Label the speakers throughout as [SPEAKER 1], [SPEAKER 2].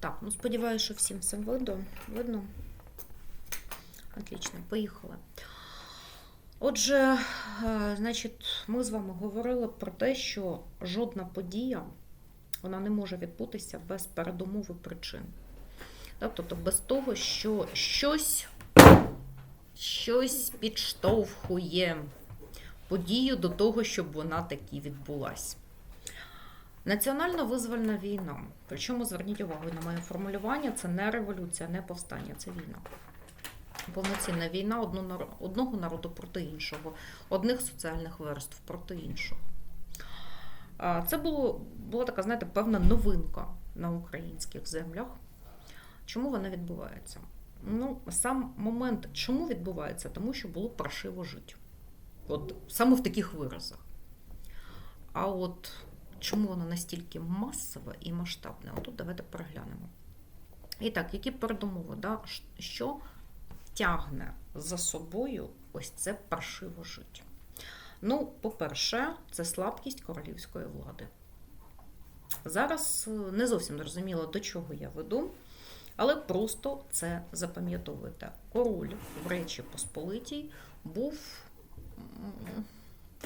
[SPEAKER 1] Так, ну сподіваюся, що всім все видно. Видно? Отлично, поїхали. Отже, е, значить, ми з вами говорили про те, що жодна подія вона не може відбутися без передумови причин. Тобто без того, що щось, щось підштовхує подію до того, щоб вона таки відбулась. Національна визвольна війна. Причому зверніть увагу на моє формулювання: це не революція, не повстання, це війна. Повноцінна війна одного народу проти іншого, одних соціальних верств проти іншого. Це було, була така, знаєте, певна новинка на українських землях. Чому вона відбувається? Ну, сам момент, чому відбувається? Тому що було паршиво жити. От саме в таких виразах. А от чому воно настільки масове і масштабне? Отут давайте переглянемо. І так, які передумови? Да? Що тягне за собою ось це паршиво життя? Ну, по-перше, це слабкість королівської влади. Зараз е, не зовсім зрозуміло, до чого я веду, але просто це запам'ятовуйте. Король в Речі Посполитій був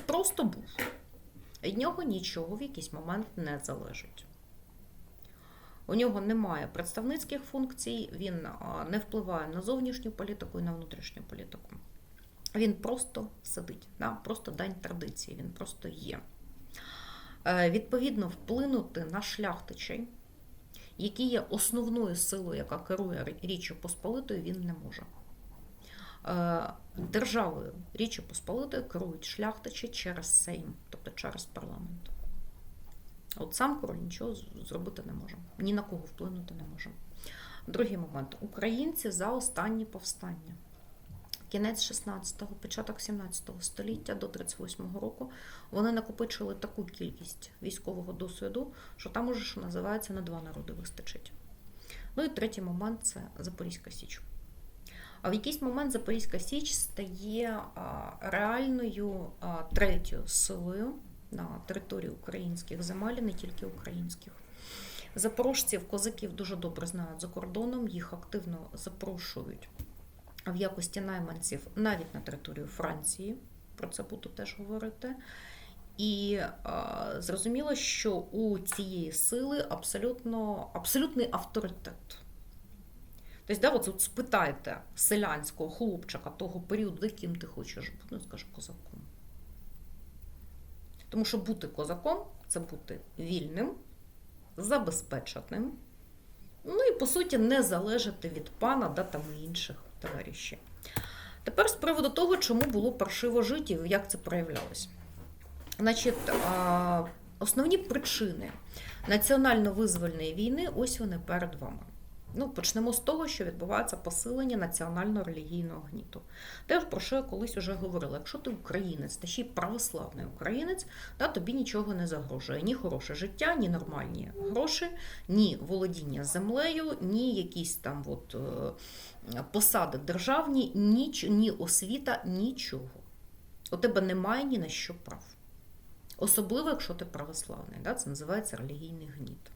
[SPEAKER 1] просто був. Від нього нічого в якийсь момент не залежить. У нього немає представницьких функцій, він не впливає на зовнішню політику і на внутрішню політику. Він просто сидить, да? просто дань традиції, він просто є. Е, Відповідно, вплинути на шляхтичей, які є основною силою, яка керує Річчю Посполитою, він не може. Е, Державою Річі Посполитої керують шляхтичі через Сейм, тобто через парламент. От сам король нічого зробити не може, ні на кого вплинути не може. Другий момент. Українці за останні повстання. Кінець 16-го, початок 17-го століття до 38-го року вони накопичили таку кількість військового досвіду, що там уже, що називається, на два народи вистачить. Ну і третій момент це Запорізька Січ. А в якийсь момент Запорізька Січ стає реальною третьою силою на території українських земель, не тільки українських. Запорожців, козаків дуже добре знають за кордоном, їх активно запрошують в якості найманців навіть на територію Франції. Про це буду теж говорити. І а, зрозуміло, що у цієї сили абсолютно, абсолютний авторитет. Тобто, да, от, от спитайте селянського хлопчика того періоду, яким ти хочеш бути, ну, скаже козаком. Тому що бути козаком це бути вільним, забезпеченим, ну і по суті не залежати від пана да, там інших товаришів. Тепер з приводу того, чому було паршиво життя і як це проявлялось. Значить, основні причини національно-визвольної війни, ось вони перед вами. Ну, почнемо з того, що відбувається посилення національно-релігійного гніту. Те, про що я колись вже говорила, якщо ти українець, та ще й православний українець, та тобі нічого не загрожує. Ні хороше життя, ні нормальні гроші, ні володіння землею, ні якісь там от, е, посади державні, ні, ні освіта, нічого. У тебе немає ні на що прав. Особливо, якщо ти православний, да? це називається релігійний гніт.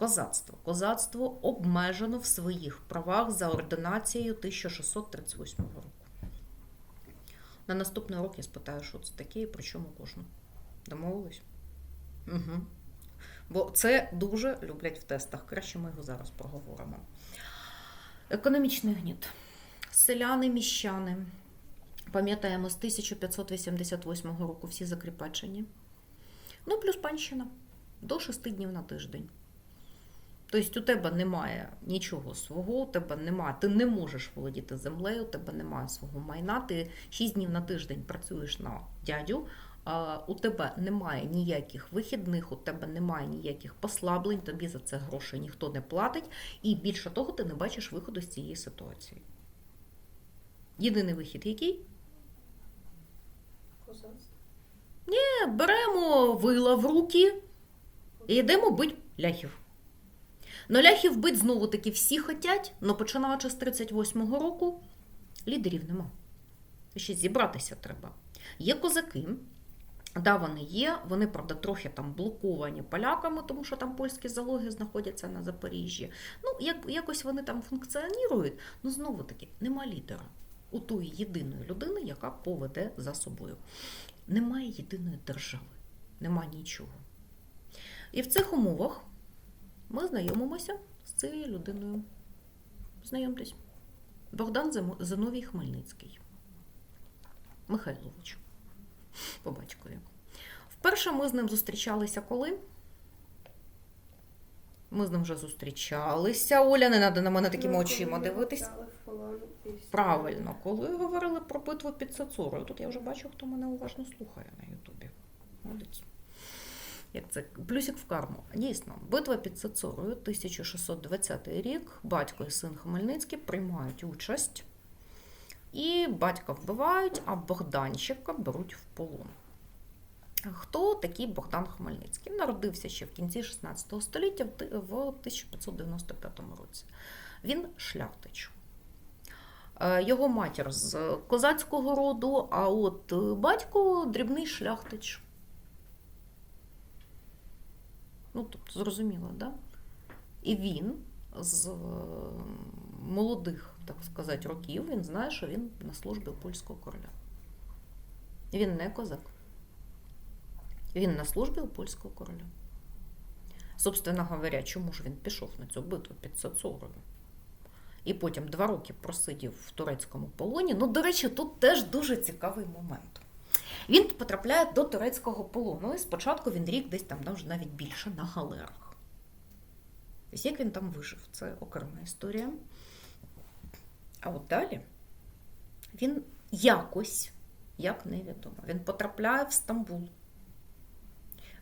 [SPEAKER 1] Козацтво. Козацтво обмежено в своїх правах за ординацією 1638 року. На наступний рок я спитаю, що це таке і про чому кожну. Домовились? Угу. Бо це дуже люблять в тестах. Краще ми його зараз проговоримо. Економічний гніт. Селяни, міщани. Пам'ятаємо, з 1588 року всі закріпачені. Ну, плюс панщина. До 6 днів на тиждень. Тобто у тебе немає нічого свого, у тебе немає, ти не можеш володіти землею, у тебе немає свого майна, ти 6 днів на тиждень працюєш на дядю, у тебе немає ніяких вихідних, у тебе немає ніяких послаблень, тобі за це грошей ніхто не платить, і більше того, ти не бачиш виходу з цієї ситуації. Єдиний вихід який?
[SPEAKER 2] Козацтво.
[SPEAKER 1] Е, Беремо вила в руки і йдемо бить ляхів. Но ляхів бить знову таки всі хотять, але починаючи з 38-го року лідерів нема. Ще зібратися треба. Є козаки, Да, вони є. Вони, правда, трохи там блоковані поляками, тому що там польські залоги знаходяться на Запоріжжі. Ну, як, якось вони там функціонують. Ну, знову таки, нема лідера у тої єдиної людини, яка поведе за собою. Немає єдиної держави, нема нічого. І в цих умовах ми знайомимося з цією людиною. Знайомтесь. Богдан Зиновій Хмельницький. Михайлович. По батькові. Вперше ми з ним зустрічалися коли? Ми з ним вже зустрічалися. Оля, не треба на мене такими
[SPEAKER 2] Ну,
[SPEAKER 1] очима дивитись. Правильно, коли говорили про битву під Сацурою. Тут я вже бачу, хто мене уважно слухає на Ютубі. Молодець. Як це плюсик в карму. Дійсно, битва під Сацурою, 1620 рік. Батько і син Хмельницький приймають участь. І батька вбивають, а Богданчика беруть в полон. Хто такий Богдан Хмельницький? Народився ще в кінці 16 століття в 1595 році. Він шляхтич. Е, Його матір з козацького роду, а от батько дрібний шляхтич. Ну, тобто, зрозуміло, да? І він з е, молодих, так сказати, років, він знає, що він на службі у польського короля. Він не козак. Він на службі у польського короля. Собственно говоря, чому ж він пішов на цю битву під Сацурою? І потім два роки просидів в турецькому полоні. Ну, до речі, тут теж дуже цікавий момент. Він потрапляє до турецького полону, і спочатку він рік десь там навіть більше на галерах. Ось як він там вижив, це окрема історія. А от далі він якось, як невідомо, він потрапляє в Стамбул.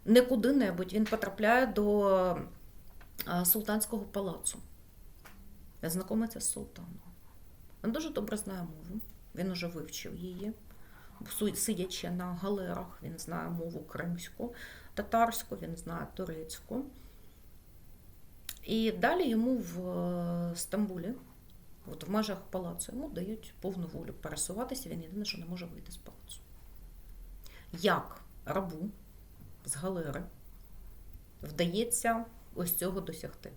[SPEAKER 1] Не куди-небудь, він потрапляє до султанського палацу. Знайомиться з султаном. Він дуже добре знає мову, він уже вивчив її. Сидячи на галерах, він знає мову кримську, татарську, він знає турецьку. І далі йому в е, Стамбулі, от в межах палацу, йому дають повну волю пересуватися, він єдине, що не може вийти з палацу. Як рабу з галери вдається ось цього досягти?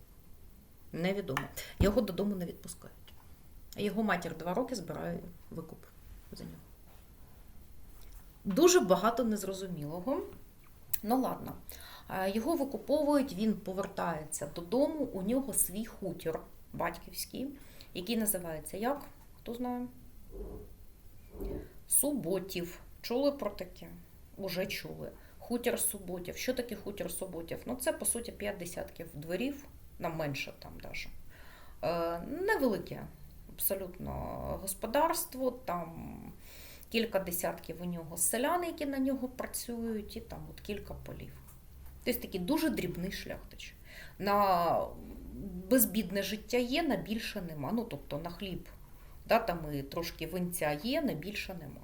[SPEAKER 1] Невідомо. Його додому не відпускають. Його матір два роки збирає викуп за нього. Дуже багато незрозумілого. Ну ладно. Е, Його викуповують, він повертається додому. У нього свій хутір батьківський, який називається як? Хто знає? Суботів. Чули про таке? Уже чули. Хутір суботів. Що таке хутір суботів? Ну, це, по суті, 5 десятків дворів, нам менше там даже. Е, невелике абсолютно господарство, там кілька десятків у нього селян, які на нього працюють, і там от кілька полів. Тобто такий дуже дрібний шляхтич. На безбідне життя є, на більше нема. Ну, тобто на хліб, да, там і трошки винця є, на більше нема.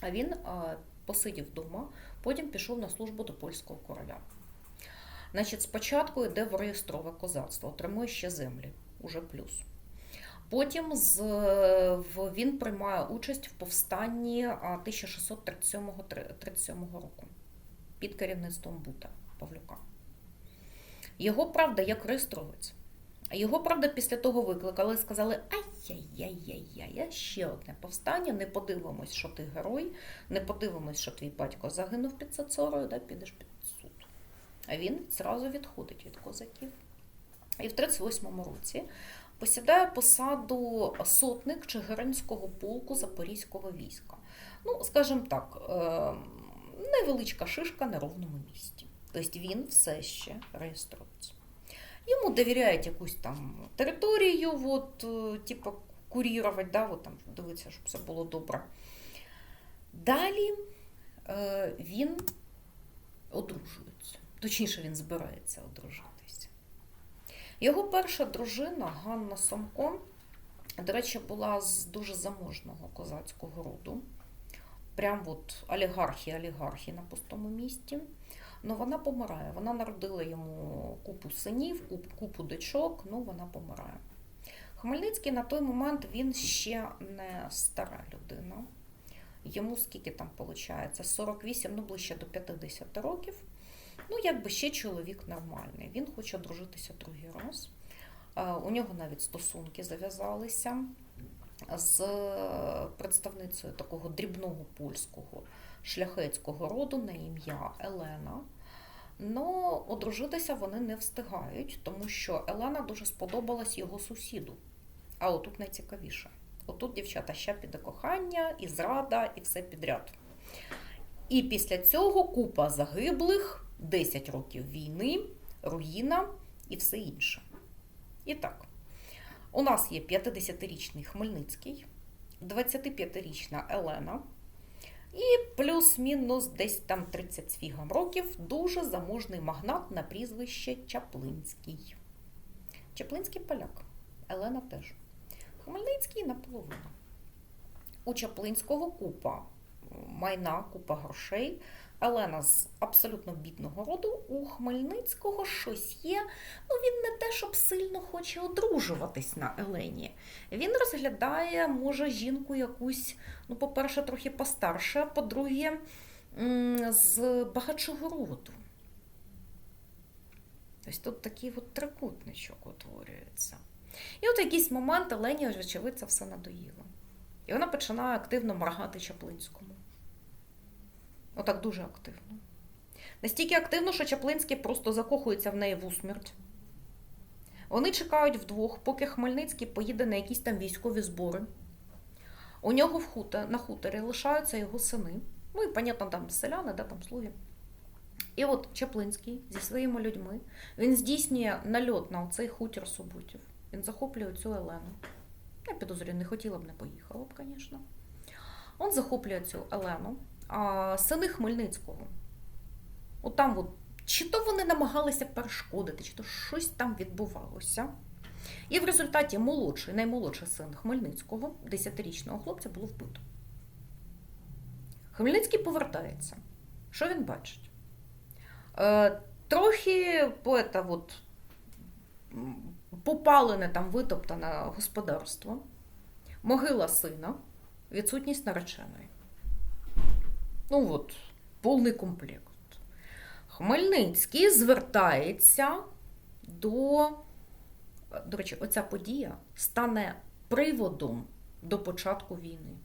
[SPEAKER 1] А він а, посидів вдома, потім пішов на службу до польського короля. Значить, спочатку йде в реєстрове козацтво, отримує ще землі, уже плюс. Потім з, в, він приймає участь в повстанні 1637 37 року під керівництвом Бута Павлюка. Його, правда, як реєстровець. Його, правда, після того викликали і сказали: ай-яй-яй-яй-яй, ще одне повстання, не подивимось, що ти герой, не подивимось, що твій батько загинув під Сацорою, да, підеш під суд. А він зразу відходить від козаків. І в 38-му році посідає посаду сотник Чигиринського полку Запорізького війська. Ну, скажімо так, е, невеличка шишка на ровному місці. Тобто він все ще реєструється. Йому довіряють якусь там територію, от, е, типу, курірувати, да, от, там, дивитися, щоб все було добре. Далі е, він одружується. Точніше, він збирається одружитися. Його перша дружина Ганна Самко, до речі, була з дуже заможного козацького роду. Прям от олігархи, олігархи на пустому місці. Ну, вона помирає. Вона народила йому купу синів, купу дочок, ну вона помирає. Хмельницький на той момент він ще не стара людина. Йому скільки там виходить? 48, ну ближче до 50 років. Ну, якби ще чоловік нормальний. Він хоче одружитися другий раз. Е, У нього навіть стосунки зав'язалися з представницею такого дрібного польського шляхетського роду на ім'я Елена. Но одружитися вони не встигають, тому що Елена дуже сподобалась його сусіду. А отут найцікавіше. Отут, дівчата, ще піде кохання, і зрада, і все підряд. І після цього купа загиблих, 10 років війни, руїна і все інше. І так, у нас є 50-річний Хмельницький, 25-річна Елена, і плюс-мінус десь там 30 з фігом років дуже заможний магнат на прізвище Чаплинський. Чаплинський поляк, Елена теж. Хмельницький наполовину. У Чаплинського купа майна, купа грошей. Елена з абсолютно бідного роду. У Хмельницького щось є. Ну, він не те, щоб сильно хоче одружуватись на Елені. Він розглядає, може, жінку якусь, ну, по-перше, трохи постарше, а по-друге, з багатшого роду. Тобто тут такий от трикутничок утворюється. І от якийсь момент Елені, очевидь, це все надоїло. І вона починає активно моргати Чаплинському. Отак дуже активно. Настільки активно, що Чаплинський просто закохується в неї в усмерть. Вони чекають вдвох, поки Хмельницький поїде на якісь там військові збори. У нього в хутор, на хуторі лишаються його сини. Ну і, понятно, там селяни, да, там слуги. І от Чаплинський зі своїми людьми він здійснює нальот на оцей хутір Суботів. Він захоплює цю Елену. Я підозрюю, не хотіла б, не поїхала б, звісно. Он захоплює цю Елену, сини Хмельницького. От там от, чи то вони намагалися перешкодити, чи то щось там відбувалося. І в результаті молодший, наймолодший син Хмельницького, 10-річного хлопця, було вбито. Хмельницький повертається. Що він бачить? Е, трохи поета от, попалене там витоптане господарство, могила сина, відсутність нареченої. Ну от, повний комплект. Хмельницький звертається до. До речі, оця подія стане приводом до початку війни.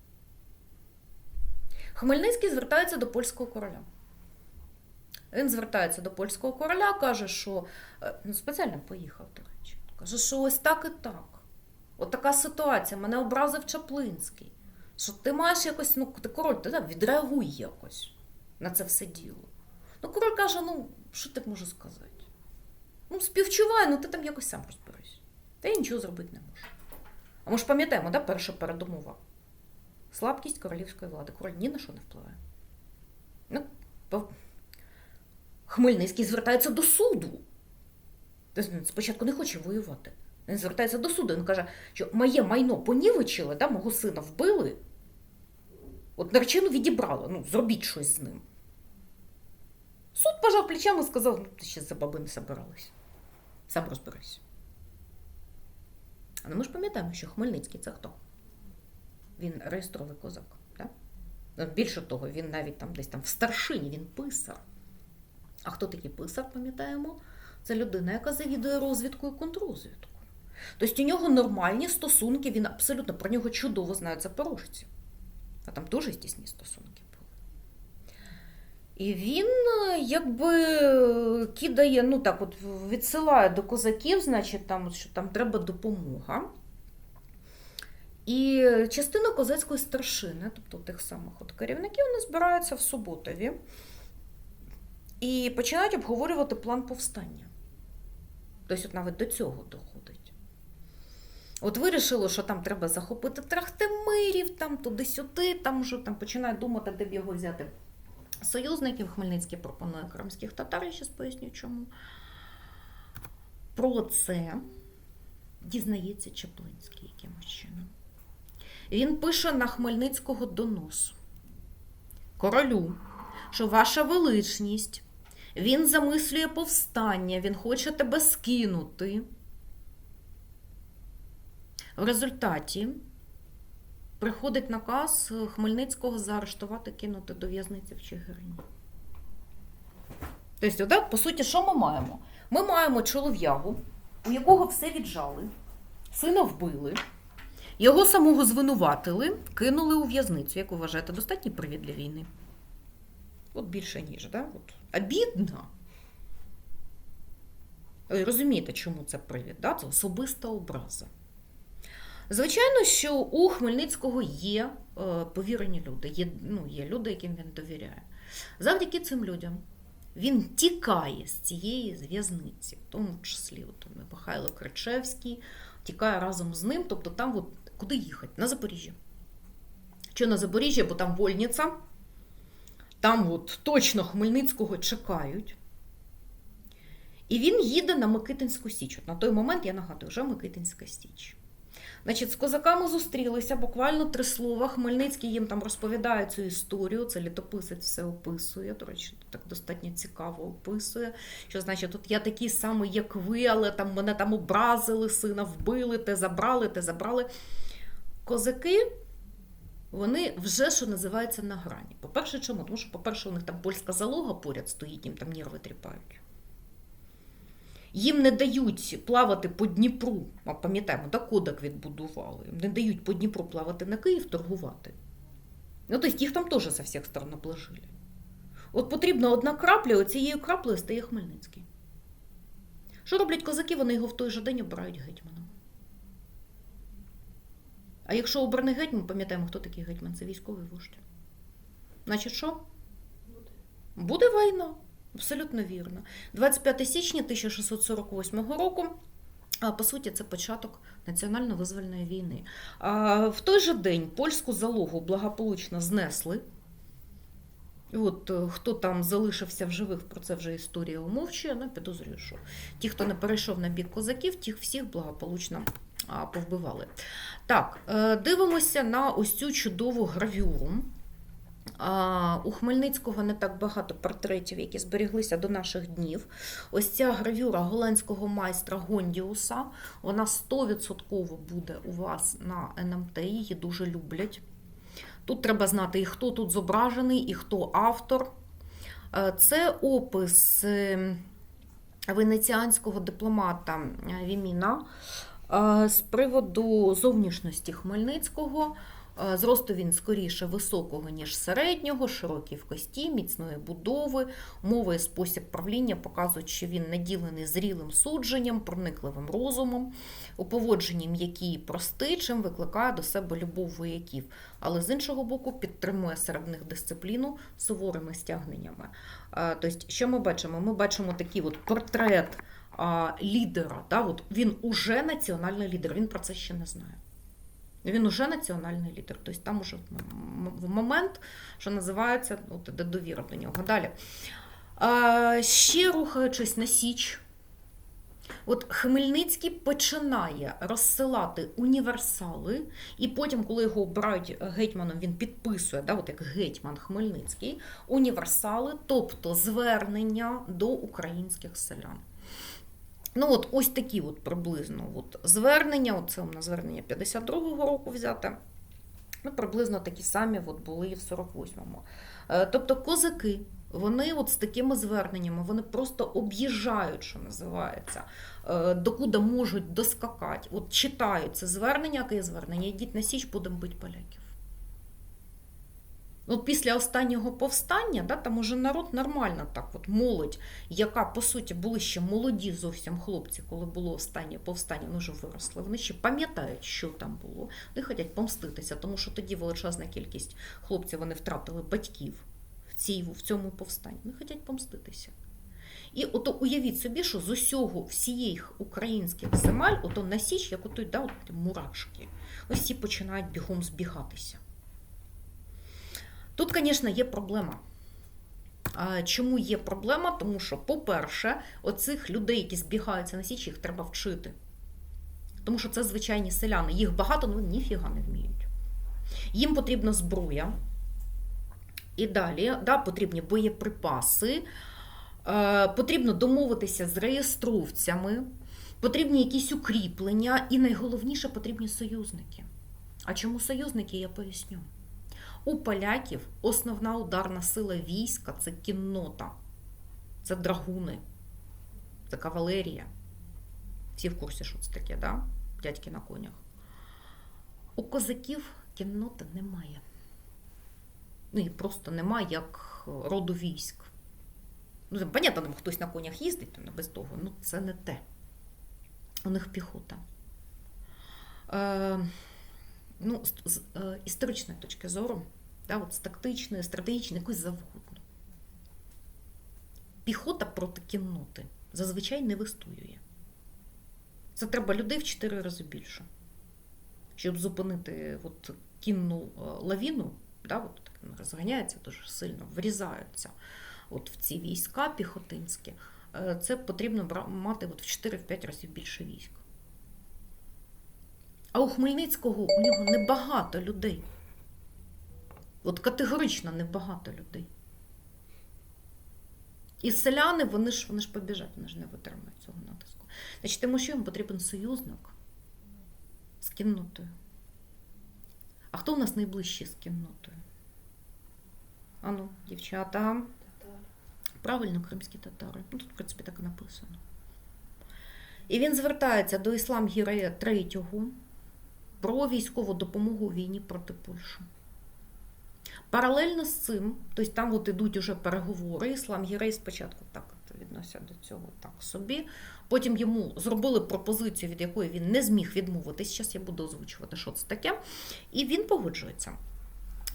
[SPEAKER 1] Хмельницький звертається до польського короля. Він звертається до польського короля, каже, що е, ну, спеціально поїхав, до речі. Каже, що ось так і так. От така ситуація, мене образив Чаплинський. Що ти маєш якось, ну, ти король, ти так, відреагуй якось на це все діло. Ну, король каже: ну, що ти можу сказати? Ну, співчувай, ну ти там якось сам розберись. Та я нічого зробити не можу. А ми ж пам'ятаємо, да, перша передумова. Слабкість королівської влади. Король ні на що не впливає. Ну, Хмельницький звертається до суду. Він спочатку не хоче воювати. Він звертається до суду. Він каже, що моє майно понівечили, да, мого сина вбили. От наречену відібрали. Ну, зробіть щось з ним. Суд пожав плечами і сказав, ну, ти ще за баби не собиралась. Сам розберись. Але ми ж пам'ятаємо, що Хмельницький це хто? Він реєстровий козак. Да? Ну, Більше того, він навіть там десь там в старшині, він писар. А хто такий писар, пам'ятаємо? Це людина, яка завідує розвідкою і контррозвідкою. Тобто у нього нормальні стосунки, він абсолютно про нього чудово знають запорожці. А там дуже тісні стосунки були. І він е, якби кидає, ну так, от відсилає до козаків, значить, там, що там треба допомога. І частина козацької старшини, тобто тих самих от керівників, вони збираються в Суботові і починають обговорювати план повстання. Тобто, навіть до цього доходить. От вирішили, що там треба захопити Трахтимирів, там туди-сюди, там вже там починають думати, де б його взяти союзників. Хмельницький пропонує кримських татар, я зараз поясню чому. Про це дізнається Чаплинський якимось чином. Він пише на Хмельницького донос. Королю, що ваша величність, він замислює повстання, він хоче тебе скинути. В результаті приходить наказ Хмельницького заарештувати, кинути до в'язниці в Чигирині. Тобто, да, по суті, що ми маємо? Ми маємо чолов'ягу, у якого все віджали, сина вбили, його самого звинуватили, кинули у в'язницю. Як вважаєте, достатній привід для війни? От більше ніж, да? От. Обідно. Ви розумієте, чому це привід? Да? Це особиста образа. Звичайно, що у Хмельницького є е, повірені люди, є, ну, є люди, яким він довіряє. Завдяки цим людям він тікає з цієї в'язниці, в тому числі от, Михайло Кричевський тікає разом з ним. Тобто там от, куди їхати? На Запоріжжя. Що на Запоріжжя, бо там вольниця, там от точно Хмельницького чекають. І він їде на Микитинську Січ. От на той момент, я нагадую, вже Микитинська Січ. Значить, з козаками зустрілися, буквально три слова. Хмельницький їм там розповідає цю історію. Це літописець все описує. До речі, так достатньо цікаво описує. Що значить, тут я такий самий, як ви, але там мене там образили, сина вбили, те забрали, те забрали. Козаки. Вони вже, що називається, на грані. По-перше, чому? Тому що, по-перше, у них там польська залога поряд стоїть, їм там нерви тріпають. Їм не дають плавати по Дніпру, а пам'ятаємо, да, кодек відбудували. Їм не дають по Дніпру плавати на Київ, торгувати. Ну, тобто їх там теж з всіх сторон обложили. От потрібна одна крапля, оцією краплею стає Хмельницький. Що роблять козаки? Вони його в той же день обирають гетьманом. А якщо обраний гетьман, пам'ятаємо, хто такий гетьман? Це військовий вождь. Значить, що? Буде війна. Абсолютно вірно. 25 січня 1648 року. По суті, це початок національно-визвольної війни. В той же день польську залогу благополучно знесли. От е, хто там залишився в живих, про це вже історія умовчує, але підозрюю, що ті, хто не перейшов на бік козаків, тих всіх благополучно повбивали. Так, е, дивимося на ось цю чудову гравюру. У Хмельницького не так багато портретів, які зберіглися до наших днів. Ось ця гравюра голландського майстра Гондіуса, вона 100% буде у вас на НМТ, її дуже люблять. Тут треба знати, і хто тут зображений, і хто автор. Е, Це опис е, венеціанського дипломата е, Віміна з приводу зовнішності Хмельницького. Е, Зросту він скоріше високого, ніж середнього, широкий в кості, міцної будови, мова і спосіб правління показують, що він наділений зрілим судженням, проникливим розумом, у поводженні м'який і чим викликає до себе любов вояків, але з іншого боку підтримує серед них дисципліну суворими стягненнями. Е, Тобто, що ми бачимо? Ми бачимо такий от портрет лідера. Да? От він уже національний лідер, він про це ще не знає. Він уже національний лідер. Тобто там уже в момент, що називається, от, довіра до нього. Далі. А, ще рухаючись на Січ, от Хмельницький починає розсилати універсали, і потім, коли його обирають гетьманом, він підписує, да, от як гетьман Хмельницький, універсали, тобто звернення до українських селян. Ну, от ось такі от приблизно от звернення, от це у нас звернення 52-го року взяте. Ну, приблизно такі самі от були і в 48-му. Е, Тобто козаки, вони от з такими зверненнями, вони просто об'їжджають, що називається, е, докуди можуть доскакати. От читають це звернення, яке звернення, йдіть на Січ, будемо бити поляків. От після останнього повстання, да, там уже народ нормально так, от молодь, яка по суті були ще молоді зовсім хлопці, коли було останнє повстання, вони вже виросли. Вони ще пам'ятають, що там було. Вони хочуть помститися, тому що тоді величезна кількість хлопців вони втратили батьків в цій, в цьому повстанні. Вони хочуть помститися. І ото уявіть собі, що з усього всієї українських земель, ото на січ, як ото да, от мурашки, ось всі починають бігом збігатися. Тут, звісно, є проблема. Чому є проблема? Тому що, по-перше, оцих людей, які збігаються на січ, їх треба вчити. Тому що це звичайні селяни. Їх багато, але ніфіга не вміють. Їм потрібна зброя. І далі да, потрібні боєприпаси, е, потрібно домовитися з реєстровцями, потрібні якісь укріплення, і найголовніше потрібні союзники. А чому союзники, я поясню. У поляків основна ударна сила війська це кіннота, це драгуни, це кавалерія. Всі в курсі, що це таке, да? дядьки на конях. У козаків кінноти немає. Ну і просто немає як роду військ. Ну, понятно, там хтось на конях їздить, там, без того, ну це не те. У них піхота. Е, ну, з, з е, історичної точки зору, да, от з тактичної, стратегічної, якось завгодно. Піхота проти кінноти зазвичай не вистоює. Це треба людей в 4 рази більше. Щоб зупинити от, кінну е, лавіну, да, от, розганяється дуже сильно, врізаються от, в ці війська піхотинські, е, це потрібно мати от, в 4-5 разів більше військ. А у Хмельницького у нього небагато людей. От категорично небагато людей. І селяни, вони ж, вони ж побіжать, вони ж не витримають цього натиску. Значить, тому що їм потрібен союзник з кіннотою. А хто у нас найближчий з кіннотою? Ану, дівчата.
[SPEAKER 2] Татари.
[SPEAKER 1] Правильно, кримські татари. Ну, тут, в принципі, так і написано. І він звертається до іслам Гірея III про військову допомогу у війні проти Польщі. Паралельно з цим, тобто там от ідуть уже переговори, іслам Гірей спочатку так відносять до цього так собі. Потім йому зробили пропозицію, від якої він не зміг відмовитись. Зараз я буду озвучувати, що це таке. І він погоджується.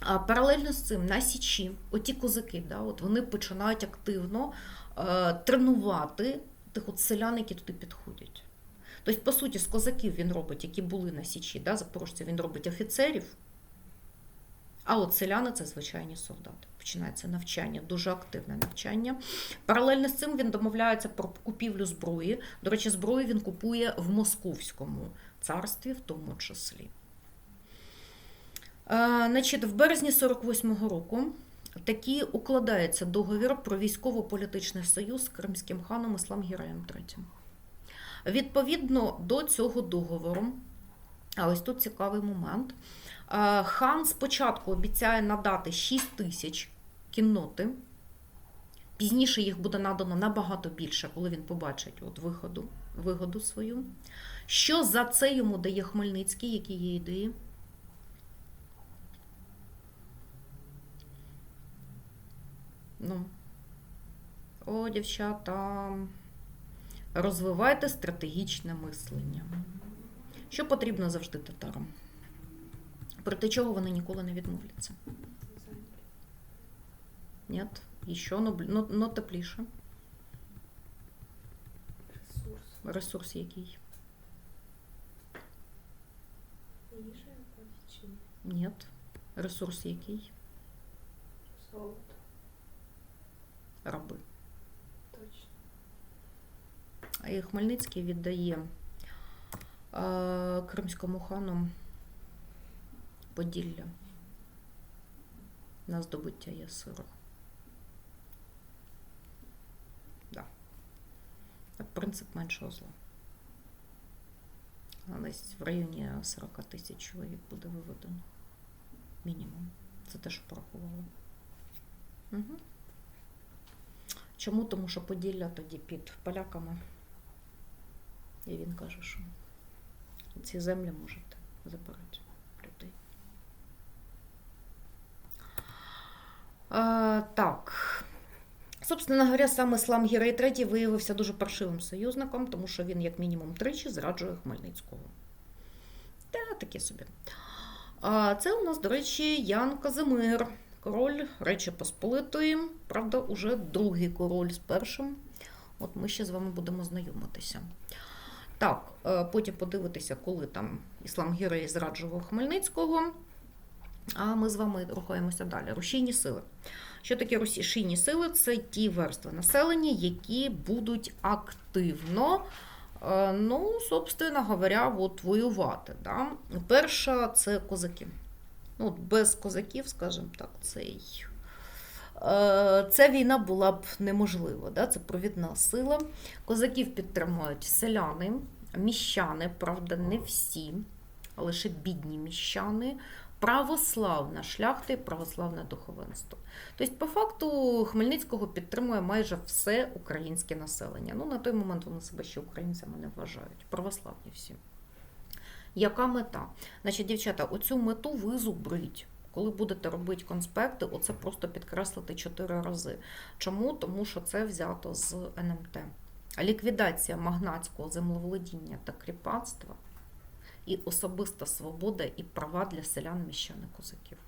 [SPEAKER 1] А паралельно з цим на Січі, оті козаки, да, от вони починають активно е, тренувати тих от селян, які туди підходять. Тобто, по суті, з козаків він робить, які були на Січі, да, запорожців, він робить офіцерів, а от селяни це звичайні солдати. Починається навчання, дуже активне навчання. Паралельно з цим він домовляється про купівлю зброї. До речі, зброю він купує в Московському царстві, в тому числі. Е, Значить, в березні 48-го року таки укладається договір про військово-політичний союз з Кримським ханом Іслам Гіреєм III. Відповідно до цього договору, а ось тут цікавий момент. Е, Хан спочатку обіцяє надати 6 тисяч кінноти. Пізніше їх буде надано набагато більше, коли він побачить от виходу, вигоду свою. Що за це йому дає Хмельницький, які є ідеї? Ну, о, дівчата, розвивайте стратегічне мислення. Що потрібно завжди татарам? Проти чого вони ніколи не відмовляться? Ні? Що? Ну, ну, ну тепліше.
[SPEAKER 2] Ресурс.
[SPEAKER 1] Ресурс який?
[SPEAKER 2] Ні?
[SPEAKER 1] Ресурс який?
[SPEAKER 2] Золото.
[SPEAKER 1] Раби.
[SPEAKER 2] Точно.
[SPEAKER 1] І Хмельницький віддає е, кримському хану Поділля на здобуття Ясиру. Да. Так, принцип меншого зла. А Десь в районі 40 тисяч чоловік буде виведено. Мінімум. Це те, що порахували. Угу. Чому? Тому що Поділля тоді під поляками. І він каже, що ці землі можете забирати людей. А, так. Собственно говоря, саме Іслам Гірей III виявився дуже паршивим союзником, тому що він, як мінімум, тричі зраджує Хмельницького. Та таке собі. А це у нас, до речі, Ян Казимир, король Речі Посполитої. Правда, уже другий король з першим. От ми ще з вами будемо знайомитися. Так, е, потім подивитися, коли там Іслам Гірей зраджував Хмельницького. А ми з вами рухаємося далі. Рушійні сили. Що таке рушійні сили? Це ті верстви населення, які будуть активно, е, ну, собственно говоря, от воювати. Да? Перша це козаки. Ну, без козаків, скажімо так, цей. е, Ця війна була б неможлива, да? це провідна сила. Козаків підтримують селяни, міщани, правда, не всі. лише бідні міщани, православна шляхта і православне духовенство. Тобто, по факту, Хмельницького підтримує майже все українське населення. Ну, на той момент вони себе ще українцями не вважають. Православні всі. Яка мета? Значить, дівчата, оцю мету ви зубрить. Коли будете робити конспекти, оце просто підкреслити чотири рази. Чому? Тому що це взято з НМТ. Ліквідація магнатського землеволодіння та кріпацтва і особиста свобода і права для селян, міщан і козаків.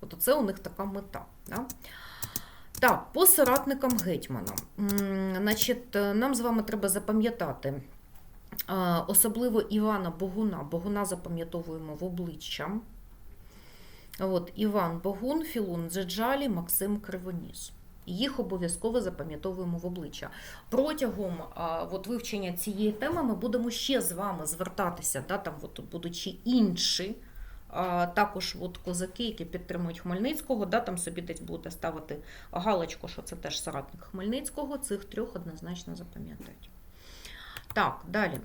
[SPEAKER 1] От це у них така мета. Да? Так, по соратникам гетьмана. Значить, е, нам з вами треба запам'ятати. е, Особливо Івана Богуна. Богуна запам'ятовуємо в обличчя. От, Іван Богун, Філун Джеджалі, Максим Кривоніс. Їх обов'язково запам'ятовуємо в обличчя. Протягом а, от, вивчення цієї теми ми будемо ще з вами звертатися, да, там, от, будуть ще інші. Також от, козаки, які підтримують Хмельницького, да, там собі десь будете ставити галочку, що це теж соратник Хмельницького, цих трьох однозначно запам'ятають. Так, далі.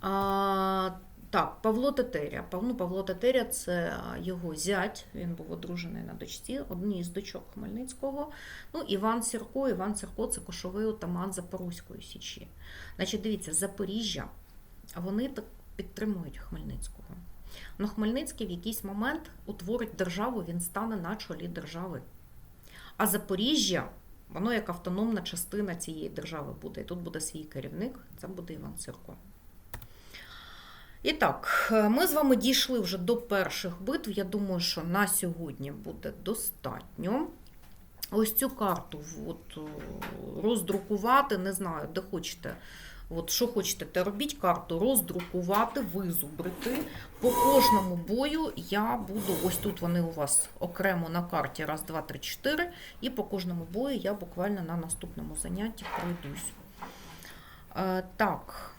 [SPEAKER 1] А, так, Павло Тетеря. Павло, Павло Тетеря це його зять, він був одружений на дочці, одній із дочок Хмельницького. Ну, Іван Сірко. Іван Сірко це кошовий отаман Запорозької Січі. Значить, дивіться, Запоріжжя, вони так підтримують Хмельницького. Ну, Хмельницький в якийсь момент утворить державу, він стане на чолі держави. А Запоріжжя, воно як автономна частина цієї держави буде. І тут буде свій керівник, це буде Іван Сірко. І так, е, ми з вами дійшли вже до перших битв. Я думаю, що на сьогодні буде достатньо. Ось цю карту от, е, роздрукувати, не знаю, де хочете. От, що хочете, те робіть карту, роздрукувати, визубрити. По кожному бою я буду, ось тут вони у вас окремо на карті, раз, два, три, чотири. І по кожному бою я буквально на наступному занятті пройдусь. Е, Так,